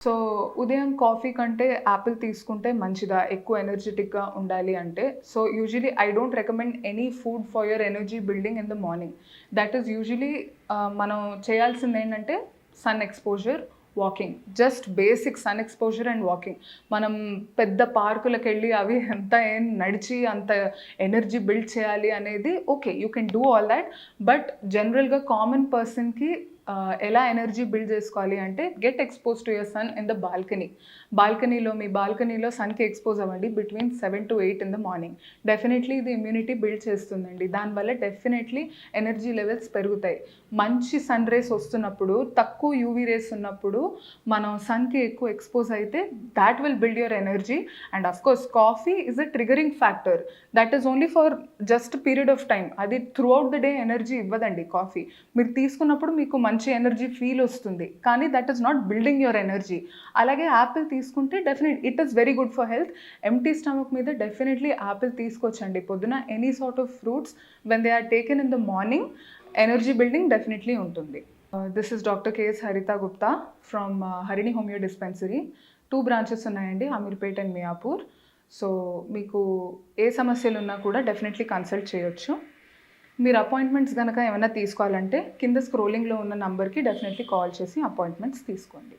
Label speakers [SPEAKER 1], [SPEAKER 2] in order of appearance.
[SPEAKER 1] So ఉదయం coffee కంటే Apple తీసుకుంటే మంచిదా? ఎక్కువ ఎనర్జెటిక్గా ఉండాలి అంటే. So usually I don't recommend any food for your energy building in the morning that is usually మనం చేయాల్సింది ఏంటంటే sun exposure walking just basic sun exposure and walking మనం పెద్ద పార్కులకు వెళ్ళి అవి ఎంత ఏం నడిచి అంత ఎనర్జీ బిల్డ్ చేయాలి అనేది okay you can do all that but జనరల్గా కామన్ పర్సన్కి ఎలా ఎనర్జీ బిల్డ్ చేసుకోవాలి అంటే get expose to your sun in the balcony బాల్కనీలో మీ బాల్కనీలో సన్కి ఎక్స్పోజ్ అవ్వండి between seven to eight in the morning definitely ఇది ఇమ్యూనిటీ బిల్డ్ చేస్తుందండి. దానివల్ల డెఫినెట్లీ ఎనర్జీ లెవెల్స్ పెరుగుతాయి. మంచి సన్ రేస్ వస్తున్నప్పుడు తక్కువ యూవీ రేస్ ఉన్నప్పుడు మనం సన్కి ఎక్కువ ఎక్స్పోజ్ అయితే that will build your energy and of course coffee is a triggering factor that is only for just period of time అది throughout the day energy ఇవ్వదండి coffee మీరు తీసుకున్నప్పుడు మీకు మంచి మంచి ఎనర్జీ ఫీల్ వస్తుంది. కానీ that is not building your energy అలాగే యాపిల్ తీసుకుంటే definite it is very good for health empty stomach మీద డెఫినెట్లీ యాపిల్ తీసుకొచ్చండి పొద్దున any sort of fruits when they are taken in the morning energy building definitely ఉంటుంది. This is doctor K S Haritha Gupta from Harini homeo dispensary two branches ఉన్నాయండి Ameerpet and Miyapur so మీకు ఏ సమస్యలు ఉన్నా కూడా definitely consult చేయొచ్చు. మీరు appointments కనుక ఏమైనా తీసుకోవాలంటే కింద స్క్రోలింగ్లో ఉన్న నంబర్కి డెఫినెట్లీ కాల్ చేసి అపాయింట్మెంట్స్ తీసుకోండి.